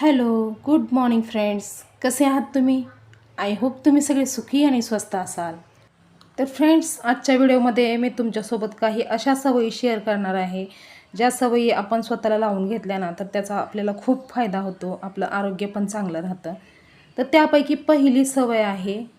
Hello good morning friends. कसे आहात तुम्ही? आय होप तुम्ही सगळे सुखी आणि स्वस्त असाल. तर फ्रेंड्स आजच्या व्हिडिओमध्ये मी तुमच्यासोबत काही अशा सवयी शेअर करणार आहे ज्या सवयी आपण स्वतःला लावून घेतल्या ना तर त्याचा आपल्याला खूप फायदा होतो. आपलं आरोग्य पण चांगलं राहतं. तर त्यापैकी पहिली सवय आहे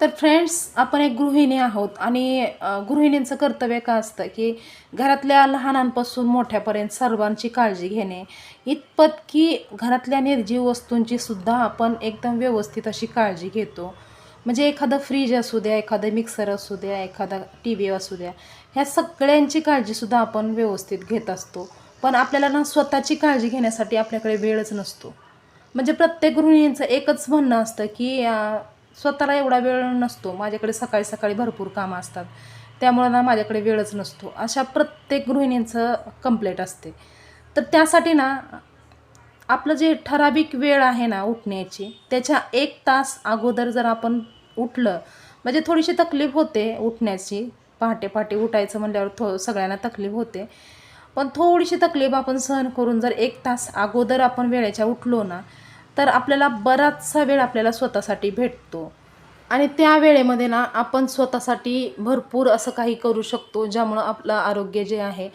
तर फ्रेंड्स आपण एक गृहिणी आहोत आणि गृहिणींचं कर्तव्य का असतं की घरातल्या लहानांपासून मोठ्यापर्यंत सर्वांची काळजी घेणे. इतपत की घरातल्या निर्जीव वस्तूंची सुद्धा आपण एकदम व्यवस्थित अशी काळजी घेतो. म्हणजे एखादं फ्रीज असू द्या एखादं मिक्सर असू द्या एखादा टी व्ही असू द्या ह्या सगळ्यांची काळजीसुद्धा आपण व्यवस्थित घेत असतो. पण आपल्याला ना स्वतःची काळजी घेण्यासाठी आपल्याकडे वेळच नसतो. म्हणजे प्रत्येक गृहिणींचं एकच म्हणणं असतं की स्वतःला एवढा वेळ नसतो. माझ्याकडे सकाळी सकाळी भरपूर कामं असतात. त्यामुळं ना माझ्याकडे वेळच नसतो. अशा प्रत्येक गृहिणींचं कंप्लेंट असते. तर त्यासाठी ना आपलं जे ठराविक वेळ आहे ना उठण्याची त्याच्या एक तास अगोदर जर आपण उठलं म्हणजे थोडीशी तकलीफ होते उठण्याची. पहाटे पहाटे उठायचं म्हणल्यावर थो सगळ्यांना तकलीफ होते. पण थोडीशी तकलीफ आपण सहन करून जर एक तास अगोदर आपण वेळेच्या उठलो ना तर आपल्याला बराचसा वेळ आपल्याला स्वतःसाठी भेटतो. आणि त्या वेळेमध्ये ना आपण स्वतःसाठी भरपूर असं काही करू शकतो ज्यामुळं आपलं आरोग्य जे आहे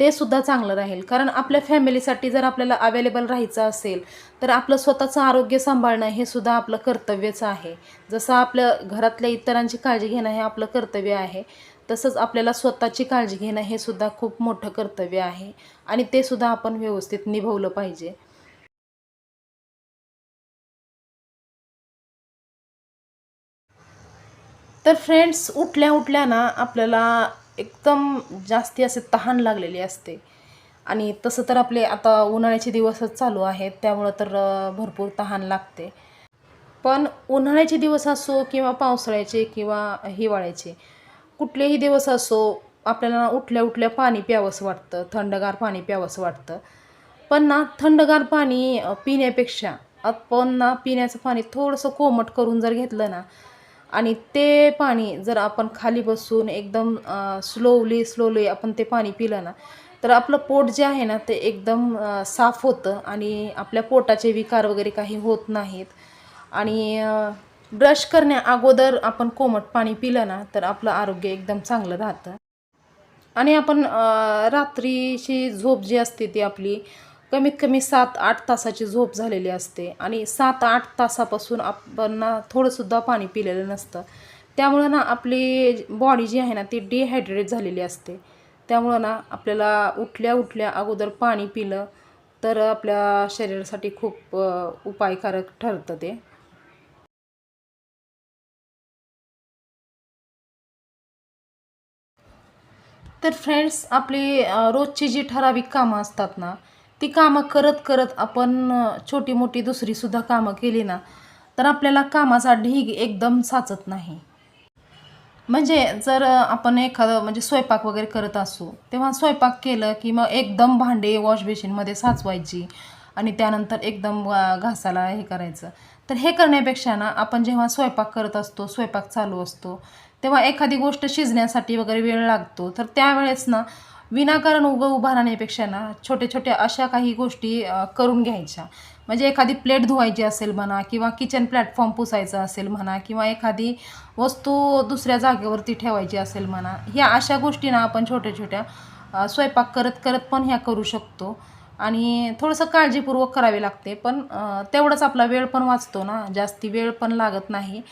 ते सुद्धा चांगलं राहील. कारण आपल्या फॅमिलीसाठी जर आपल्याला अवेलेबल राहायचं असेल तर आपलं स्वतःचं आरोग्य सांभाळणं हे सुद्धा आपलं कर्तव्यच आहे. जसं आपल्या घरातल्या इतरांची काळजी घेणं हे आपलं कर्तव्य आहे तसंच आपल्याला स्वतःची काळजी घेणं हे सुद्धा खूप मोठं कर्तव्य आहे. आणि ते सुद्धा आपण व्यवस्थित निभवलं पाहिजे. तर फ्रेंड्स उठल्या उठल्या ना आपल्याला एकदम जास्ती असे तहान लागलेली असते. आणि तसं तर आपले आता उन्हाळ्याचे दिवसच चालू आहेत त्यामुळं तर भरपूर तहान लागते. पण उन्हाळ्याचे दिवस असो किंवा पावसाळ्याचे किंवा हिवाळ्याचे कुठलेही दिवस असो आपल्याला उठल्या उठल्या पाणी प्यावंसं वाटतं थंडगार पाणी प्यावंसं वाटतं. पण ना थंडगार पाणी पिण्यापेक्षा आपण ना पिण्याचं पाणी थोडंसं कोमट करून जर घेतलं ना आणि ते पाणी जर आपण खाली बसून एकदम स्लोली स्लोली आपण ते पाणी पिलं ना तर आपलं पोट जे आहे ना ते एकदम साफ होतं आणि आपल्या पोटाचे विकार वगैरे काही होत नाहीत. आणि ब्रश करण्या अगोदर आपण कोमट पाणी पिलं ना तर आपलं आरोग्य एकदम चांगलं राहतं. आणि आपण रात्रीची झोप जी असते ती आपली कमीत कमी सात आठ तासाची झोप झालेली असते आणि सात आठ तासापासून आपण थोडंसुद्धा पाणी पिलेलं नसतं. त्यामुळं ना आपली बॉडी जी आहे ना ती डिहायड्रेट झालेली असते. त्यामुळं ना आपल्याला उठल्या उठल्या अगोदर पाणी पिलं तर आपल्या शरीरासाठी खूप उपायकारक ठरतं ते. तर फ्रेंड्स आपली रोजची जी ठराविक कामं असतात ना ती कामं करत करत आपण छोटी मोठी दुसरीसुद्धा कामं केली ना तर आपल्याला कामाचा ढीग एकदम साचत नाही. म्हणजे जर आपण एखादं म्हणजे स्वयंपाक वगैरे करत असू तेव्हा स्वयंपाक केलं की मग एकदम भांडे वॉश बेसिनमध्ये साचवायची आणि त्यानंतर एकदम अ, घासाला हे करायचं. तर हे करण्यापेक्षा ना आपण जेव्हा स्वयंपाक करत असतो स्वयंपाक चालू असतो तेव्हा एखादी गोष्ट शिजण्यासाठी वगैरे वेळ लागतो तर त्यावेळेस ना विनाकारण उभं उभा राहण्यापेक्षा ना छोट्या छोट्या अशा काही गोष्टी करून घ्यायच्या. म्हणजे एखादी प्लेट धुवायची असेल म्हणा किंवा किचन प्लॅटफॉर्म पुसायचं असेल म्हणा किंवा एखादी वस्तू दुसऱ्या जागेवरती ठेवायची असेल म्हणा ह्या अशा गोष्टी ना आपण छोट्या छोट्या स्वयंपाक करत करत पण ह्या करू शकतो. आणि थोडंसं काळजीपूर्वक करावे लागते पण तेवढंच आपला वेळ पण वाचतो ना जास्ती वेळ पण लागत नाही.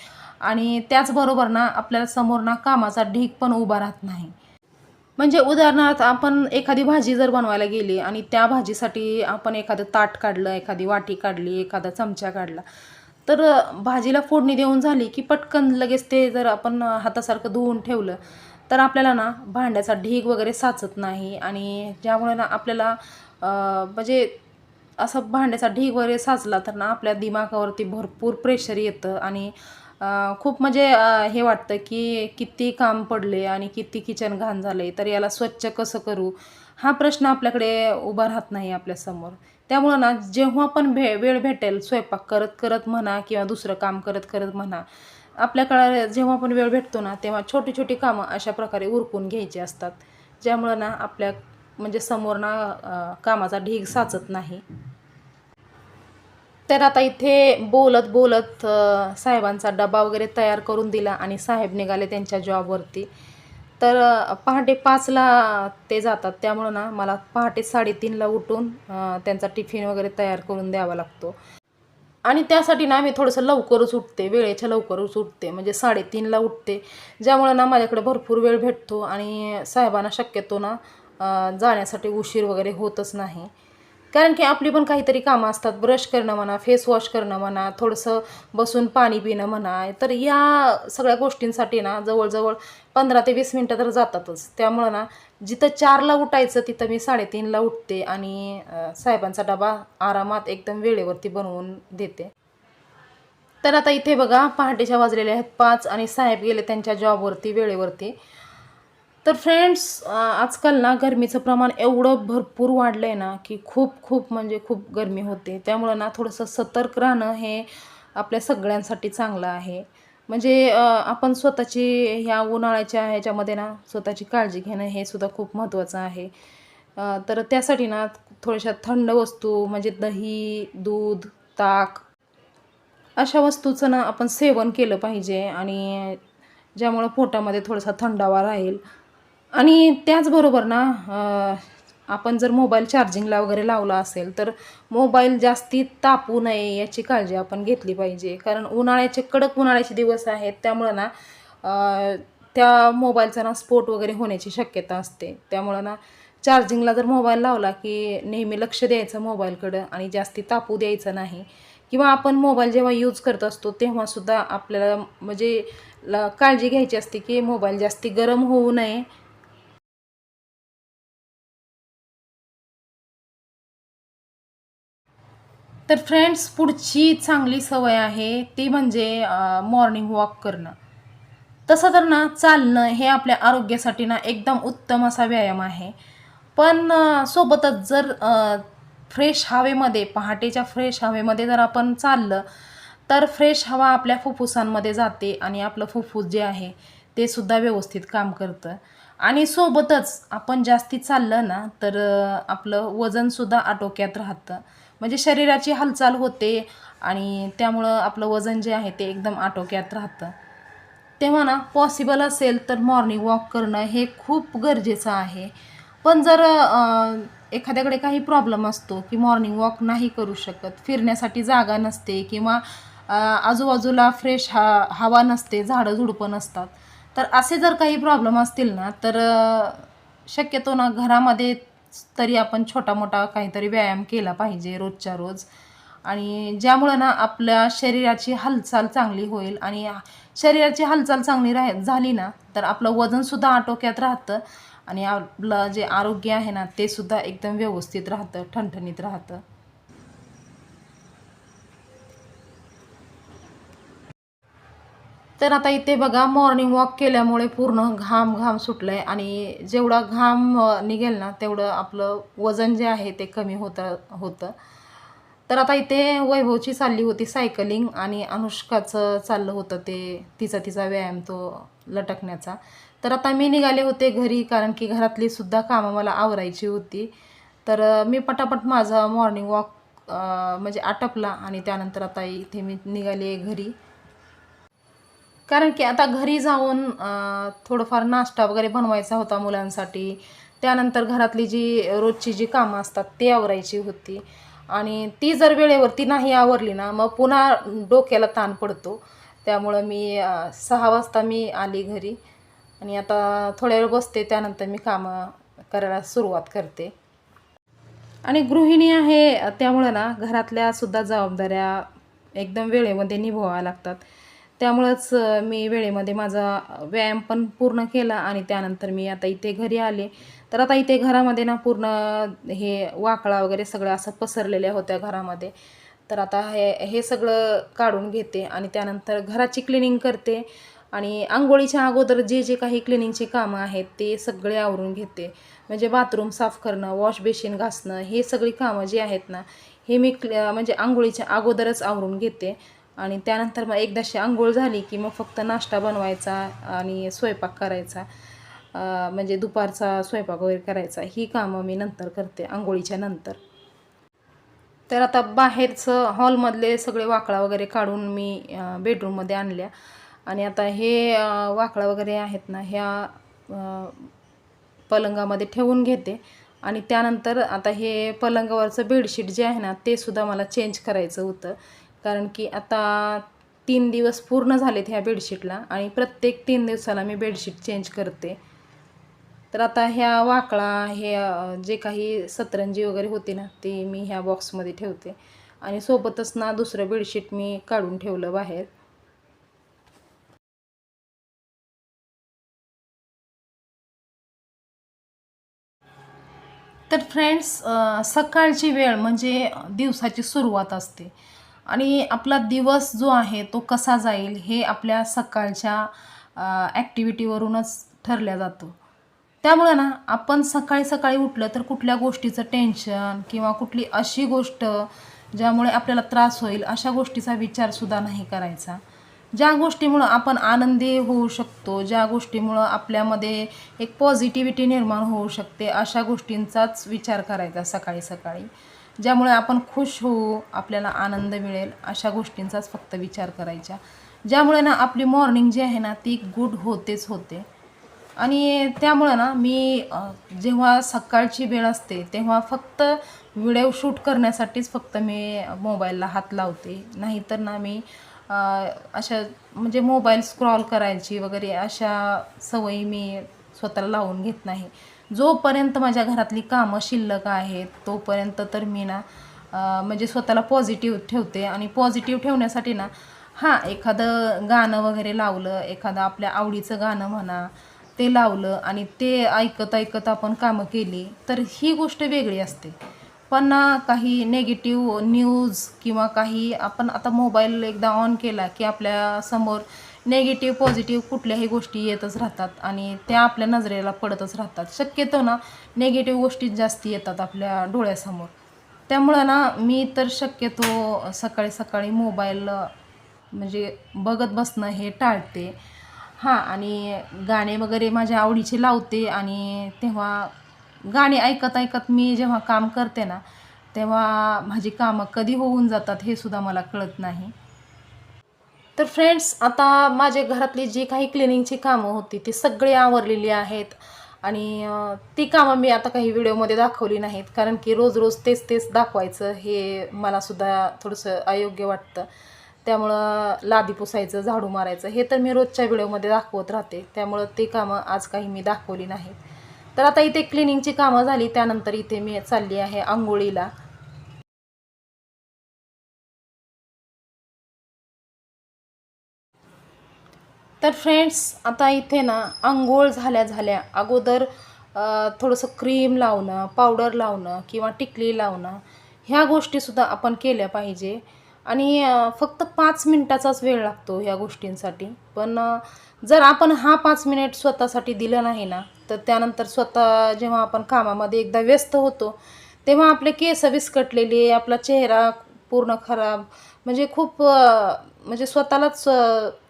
आणि त्याचबरोबर ना आपल्याला समोर ना कामाचा ढीग पण उभा राहत नाही. म्हणजे उदाहरणार्थ आपण एखादी भाजी जर बनवायला गेली आणि त्या भाजीसाठी आपण एखादं ताट काढलं एखादी वाटी काढली एखादा चमचा काढला तर भाजीला फोडणी देऊन झाली की पटकन लगेच ते जर आपण हातासारखं धुवून ठेवलं तर आपल्याला ना भांड्याचा ढीग वगैरे साचत नाही आणि ज्यामुळे ना आपल्याला म्हणजे असं भांड्याचा ढीग वगैरे साचला तर ना आपल्या दिमागावरती भरपूर प्रेशर येतं आणि खूप म्हणजे हे वाटतं की किती काम पडले आणि किती किचन घाण झाले तर याला स्वच्छ कसं करू? हा प्रश्न आपल्याकडे उभा राहत नाही आपल्यासमोर त्यामुळं ना जेव्हा पण भे वेळ भेटेल स्वयंपाक करत करत म्हणा किंवा दुसरं काम करत करत म्हणा आपल्याकडे जेव्हा पण वेळ भेटतो ना तेव्हा छोटी छोटी कामं अशा प्रकारे उरकून घ्यायची असतात. ज्यामुळं ना आपल्या म्हणजे समोर ना कामाचा ढीग साचत नाही. तर आता इथे बोलत बोलत साहेबांचा डबा वगैरे तयार करून दिला आणि साहेब निघाले त्यांच्या जॉबवरती तर पहाटे पाचला ते जातात. त्यामुळं ना मला पहाटे साडेतीनला उठून त्यांचा टिफिन वगैरे तयार करून द्यावा लागतो. आणि त्यासाठी ना मी थोडंसं लवकरच उठते. वेळेच्या लवकरच उठते. म्हणजे साडेतीनला उठते. ज्यामुळं ना माझ्याकडे भरपूर वेळ भेटतो आणि साहेबांना शक्यतो ना जाण्यासाठी उशीर वगैरे होतच नाही. कारण की आपली पण काहीतरी कामं असतात. ब्रश करणं म्हणा फेस वॉश करणं म्हणा थोडंसं बसून पाणी पिणं म्हणा तर या सगळ्या गोष्टींसाठी ना जवळजवळ पंधरा ते वीस मिनटं तर जातातच. त्यामुळं ना जिथं चारला उठायचं तिथं मी साडेतीनला उठते आणि साहेबांचा डबा आरामात एकदम वेळेवरती बनवून देते. तर आता इथे बघा पहाटेच्या वाजलेल्या आहेत पाच आणि साहेब गेले त्यांच्या जॉबवरती वेळेवरती. तर फ्रेंड्स आजकाल ना गरमीचं प्रमाण एवढं भरपूर वाढलं आहे ना की खूप खूप म्हणजे खूप गरमी होते. त्यामुळं ना थोडंसं सतर्क राहणं हे आपल्या सगळ्यांसाठी चांगलं आहे. म्हणजे आपण स्वतःची ह्या उन्हाळ्याच्या ह्याच्यामध्ये ना स्वतःची काळजी घेणं हे सुद्धा खूप महत्त्वाचं आहे. तर त्यासाठी ना थोड्याशा थंड वस्तू म्हणजे दही दूध ताक अशा वस्तूचं ना आपण सेवन केलं पाहिजे आणि ज्यामुळं पोटामध्ये थोडासा थंडावा राहील. आणि त्याचबरोबर ना आपण जर मोबाईल चार्जिंगला वगैरे लावला असेल तर मोबाईल जास्ती तापू नये याची काळजी आपण घेतली पाहिजे. कारण उन्हाळ्याचे कडक उन्हाळ्याचे दिवस आहेत त्यामुळं ना त्या मोबाईलचा ना स्फोट वगैरे होण्याची शक्यता असते. त्यामुळं ना चार्जिंगला जर मोबाईल लावला की नेहमी लक्ष द्यायचं मोबाईलकडं आणि जास्ती तापू द्यायचं नाही किंवा आपण मोबाईल जेव्हा यूज करत असतो तेव्हासुद्धा आपल्याला म्हणजे ल काळजी घ्यायची असते की मोबाईल जास्ती गरम होऊ नये तर फ्रेंड्स पुढची चांगली सवय आहे ती म्हणजे मॉर्निंग वॉक करणं. तसं तर ना चालणं हे आपल्या आरोग्यासाठी ना एकदम उत्तम असा व्यायाम आहे. पण सोबतच जर फ्रेश हवेमध्ये पहाटेच्या फ्रेश हवेमध्ये जर आपण चाललं तर फ्रेश हवा आपल्या फुफ्फुसांमध्ये जाते आणि आपलं फुफ्फुस जे आहे ते सुद्धा व्यवस्थित काम करतं. आणि सोबतच आपण जास्ती चाललं ना तर आपलं वजनसुद्धा आटोक्यात राहतं. म्हणजे शरीराची हालचाल होते आणि त्यामुळं आपलं वजन जे आहे ते एकदम आटोक्यात राहतं. तेव्हा ना पॉसिबल असेल तर मॉर्निंग वॉक करणं हे खूप गरजेचं आहे. पण जर एखाद्याकडे काही प्रॉब्लेम असतो की मॉर्निंग वॉक नाही करू शकत फिरण्यासाठी जागा नसते किंवा आजूबाजूला फ्रेश हा हवा नसते झाडं झुडपं नसतात तर असे जर काही प्रॉब्लेम असतील ना तर शक्यतो ना घरामध्ये तरी आपण छोटा मोठा काहीतरी व्यायाम केला पाहिजे रोजच्या रोज. आणि ज्यामुळं ना आपल्या शरीराची हालचाल चांगली होईल आणि शरीराची हालचाल चांगली राह झाली ना तर आपलं वजनसुद्धा आटोक्यात राहतं आणि आपलं जे आरोग्य आहे ना ते सुद्धा एकदम व्यवस्थित राहतं ठणठणीत राहतं. तर आता इथे बघा मॉर्निंग वॉक केल्यामुळे पूर्ण घाम घाम सुटलं आहे आणि जेवढा घाम निघेल ना तेवढं आपलं वजन जे आहे ते कमी होतं होतं. तर आता इथे वैभवची चालली होती सायकलिंग आणि अनुष्काचं चाललं होतं ते तिचा तिचा व्यायाम तो लटकण्याचा. तर आता मी निघाले होते घरी कारण की घरातली सुद्धा कामं मला आवरायची होती. तर मी पटापट माझा मॉर्निंग वॉक म्हणजे आटपला आणि त्यानंतर आता इथे मी निघाले घरी. कारण की आता घरी जाऊन थोडंफार नाश्ता वगैरे बनवायचा होता मुलांसाठी. त्यानंतर घरातली जी रोजची जी कामं असतात ती आवरायची होती. आणि ती जर वेळेवरती नाही आवरली ना मग पुन्हा डोक्याला ताण पडतो. त्यामुळं मी सहा वाजता मी आली घरी. आणि आता थोड्या वेळ बसते त्यानंतर मी कामं करायला सुरुवात करते. आणि गृहिणी आहे त्यामुळं ना घरातल्यासुद्धा जबाबदाऱ्या एकदम वेळेमध्ये निभवाव्या लागतात. त्यामुळंच मी वेळेमध्ये माझा व्यायाम पण पूर्ण केला आणि त्यानंतर मी आता इथे घरी आले. तर आता इथे घरामध्ये ना पूर्ण हे वाकळा वगैरे सगळं असं पसरलेल्या होत्या घरामध्ये. तर आता हे हे सगळं काढून घेते आणि त्यानंतर घराची क्लिनिंग करते आणि आंघोळीच्या अगोदर जे जे काही क्लिनिंगची कामं आहेत ते सगळे आवरून घेते. म्हणजे बाथरूम साफ करणं वॉश बेसिन घासणं हे सगळी कामं जी आहेत ना हे मी क्ल म्हणजे आंघोळीच्या अगोदरच आवरून घेते. आणि त्यानंतर मग एकदाशी आंघोळ झाली की मग फक्त नाश्ता बनवायचा आणि स्वयंपाक करायचा. म्हणजे दुपारचा स्वयंपाक वगैरे करायचा. ही कामं मी नंतर करते आंघोळीच्या नंतर. तर आता बाहेरचं हॉलमधले सगळे वाकळा वगैरे काढून मी बेडरूममध्ये आणल्या. आणि आता हे वाकळा वगैरे आहेत ना ह्या पलंगामध्ये ठेवून घेते. आणि त्यानंतर आता हे पलंगावरचं बेडशीट जे आहे ना ते सुद्धा मला चेंज करायचं होतं. कारण की आता तीन दिवस पूर्ण झालेत ह्या बेडशीटला आणि प्रत्येक तीन दिवसाला मी बेडशीट चेंज करते. तर आता ह्या वाकळा हे जे काही सतरंजी वगैरे होती ना ती मी ह्या बॉक्समध्ये ठेवते. आणि सोबतच ना दुसरं बेडशीट मी काढून ठेवलं बाहेर. तर फ्रेंड्स सकाळची वेळ म्हणजे दिवसाची सुरुवात असते. आणि आपला दिवस जो आहे तो कसा जाईल हे आपल्या सकाळच्या ॲक्टिव्हिटीवरूनच ठरल्या जातो. त्यामुळं ना आपण सकाळी सकाळी उठलं तर कुठल्या गोष्टीचं टेन्शन किंवा कुठली अशी गोष्ट ज्यामुळे आपल्याला त्रास होईल अशा गोष्टीचा विचारसुद्धा नाही करायचा. ज्या गोष्टीमुळं आपण आनंदी होऊ शकतो ज्या गोष्टीमुळं आपल्यामध्ये एक पॉझिटिव्हिटी निर्माण होऊ शकते अशा गोष्टींचाच विचार करायचा सकाळी सकाळी. ज्यामुळे आपण खुश होऊ आपल्याला आनंद मिळेल अशा गोष्टींचाच फक्त विचार करायचा. ज्यामुळे ना आपली मॉर्निंग जी आहे ना ती गुड होतेच होते. आणि त्यामुळं ना मी जेव्हा सकाळची वेळ असते तेव्हा फक्त व्हिडिओ शूट करण्यासाठीच फक्त मी मोबाईलला हात लावते. नाहीतर ना मी अशा म्हणजे मोबाईल स्क्रॉल करायची वगैरे अशा सवयी मी स्वतःला लावून घेत नाही. जोपर्यंत माझ्या घरातली कामं शिल्लक आहेत तोपर्यंत तर मी ना म्हणजे स्वतःला पॉझिटिव्ह ठेवते. आणि पॉझिटिव्ह ठेवण्यासाठी ना हां एखादं गाणं वगैरे लावलं एखादं आपल्या आवडीचं गाणं म्हणा ते लावलं आणि ते ऐकत ऐकत आपण कामं केली तर ही गोष्ट वेगळी असते. पण ना काही नेगेटिव्ह न्यूज किंवा काही आपण आता मोबाईल एकदा ऑन केला की आपल्यासमोर नेगेटिव्ह पॉझिटिव्ह कुठल्याही गोष्टी येतच राहतात आणि त्या आपल्या नजरेला पडतच राहतात. शक्यतो ना नेगेटिव्ह गोष्टी जास्ती येतात आपल्या डोळ्यासमोर. त्यामुळं ना मी तर शक्यतो सकाळी सकाळी मोबाईल म्हणजे बघत बसणं हे टाळते. हां आणि गाणे वगैरे माझ्या आवडीचे लावते आणि तेव्हा गाणी ऐकत ऐकत मी जेव्हा काम करते ना तेव्हा माझी कामं कधी होऊन जातात हे सुद्धा मला कळत नाही. तर फ्रेंड्स आता माझ्या घरातली जी काही क्लिनिंगची कामं होती ती सगळी आवरलेली आहेत. आणि ती कामं मी आता काही व्हिडिओमध्ये दाखवली नाहीत. कारण की रोज रोज तेच तेच दाखवायचं हे मलासुद्धा थोडंसं अयोग्य वाटतं. त्यामुळं लादी पुसायचं झाडू मारायचं हे तर मी रोजच्या व्हिडिओमध्ये दाखवत राहते. त्यामुळं ती कामं आज काही मी दाखवली नाहीत. तर आता इथे क्लिनिंगची कामं झाली त्यानंतर इथे मी चालली आहे आंघोळीला. तर फ्रेंड्स आता इथे ना आंघोळ झाल्या झाल्या. अगोदर थोडंसं क्रीम लावणं पावडर लावणं किंवा टिकली लावणं ह्या गोष्टीसुद्धा आपण केल्या पाहिजे. आणि फक्त पाच मिनटाचाच वेळ लागतो ह्या गोष्टींसाठी. पण जर आपण हा पाच मिनिट स्वतःसाठी दिलं नाही ना तर त्यानंतर स्वतः जेव्हा आपण कामामध्ये एकदा व्यस्त होतो तेव्हा आपले केस विस्कटलेले आपला चेहरा पूर्ण खराब म्हणजे खूप म्हणजे स्वतःलाच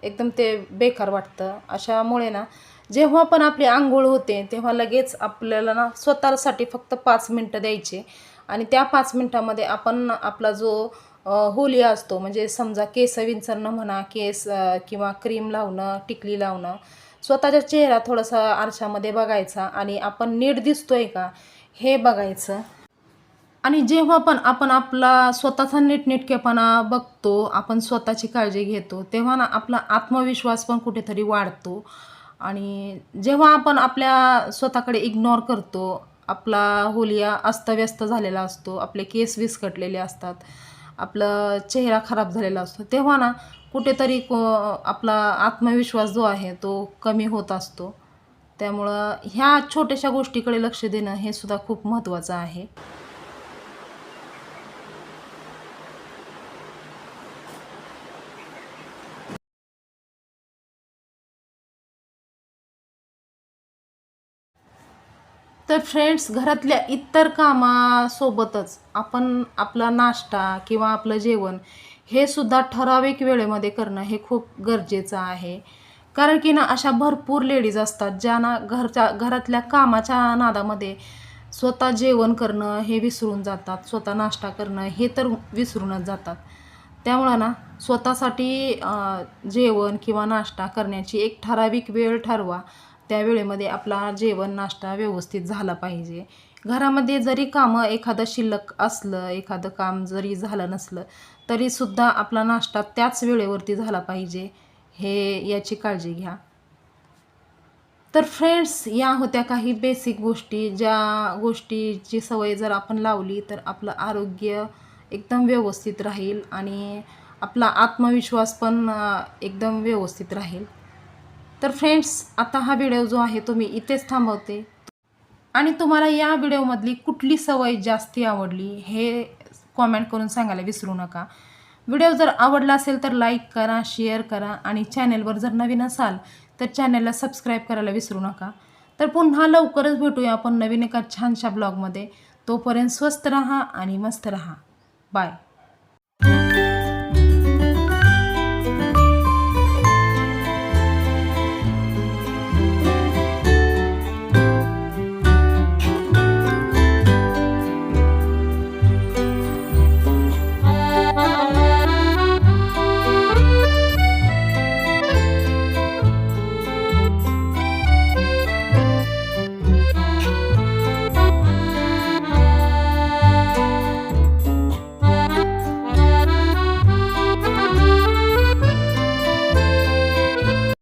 एकदम ते बेकार वाटतं. अशामुळे ना जेव्हा पण आपली आंघोळ होते तेव्हा लगेच आपल्याला ना स्वतःसाठी फक्त पाच मिनटं द्यायचे. आणि त्या पाच मिनटामध्ये आपण आपला जो होली असतो म्हणजे समजा केस विंचरणं म्हणा केस किंवा क्रीम लावणं टिकली लावणं स्वतःचा चेहरा थोडासा आरशामध्ये बघायचा आणि आपण नीट दिसतोय का हे बघायचं. आणि जेव्हा पण आपण आपला स्वतःचा नीटनेटकेपणा बघतो आपण स्वतःची काळजी घेतो तेव्हा ना आपला आत्मविश्वास पण कुठेतरी वाढतो. आणि जेव्हा आपण आपल्या स्वतःकडे इग्नोर करतो आपला होलिया अस्तव्यस्त झालेला असतो आपले केस विस्कटलेले असतात आपलं चेहरा खराब झालेला असतो तेव्हा ना कुठेतरी को- आपला आत्मविश्वास जो आहे तो कमी होत असतो. त्यामुळं ह्या छोट्याशा गोष्टीकडे लक्ष देणं हे सुद्धा खूप महत्त्वाचं आहे. तर फ्रेंड्स घरातल्या इतर कामासोबतच आपण आपला नाश्ता किंवा आपलं जेवण हे सुद्धा ठराविक वेळेमध्ये करणं हे खूप गरजेचं आहे. कारण की ना अशा भरपूर लेडीज असतात ज्या ना घरच्या घरातल्या कामाच्या नादामध्ये स्वतः जेवण करणं हे विसरून जातात स्वतः नाश्ता करणं हे तर विसरूनच जातात. त्यामुळं ना स्वतःसाठी जेवण किंवा नाश्ता करण्याची एक ठराविक वेळ ठरवा. त्या वेळेमध्ये आपला जेवण नाश्ता व्यवस्थित झाला पाहिजे. घरामध्ये जरी कामं एखादं शिल्लक असलं एखादं काम जरी झालं नसलं तरीसुद्धा आपला नाश्ता त्याच वेळेवरती झाला पाहिजे. हे याची काळजी घ्या. तर फ्रेंड्स या होत्या काही बेसिक गोष्टी. ज्या गोष्टीची सवय जर आपण लावली तर आपलं आरोग्य एकदम व्यवस्थित राहील आणि आपला आत्मविश्वास पण एकदम व्यवस्थित राहील. तर फ्रेंड्स आता हा व्हिडिओ जो आहे तो मी इथेच थांबवते. आणि तुम्हाला या व्हिडिओमधली कुठली सवय जास्ती आवडली हे कॉमेंट करून सांगायला विसरू नका. व्हिडिओ जर आवडला असेल तर लाईक करा शेअर करा आणि चॅनेलवर जर नवीन असाल तर चॅनेलला सबस्क्राईब करायला विसरू नका. तर पुन्हा लवकरच भेटूया आपण नवीन एका छानशा ब्लॉगमध्ये तोपर्यंत स्वस्त रहा आणि मस्त रहा. बाय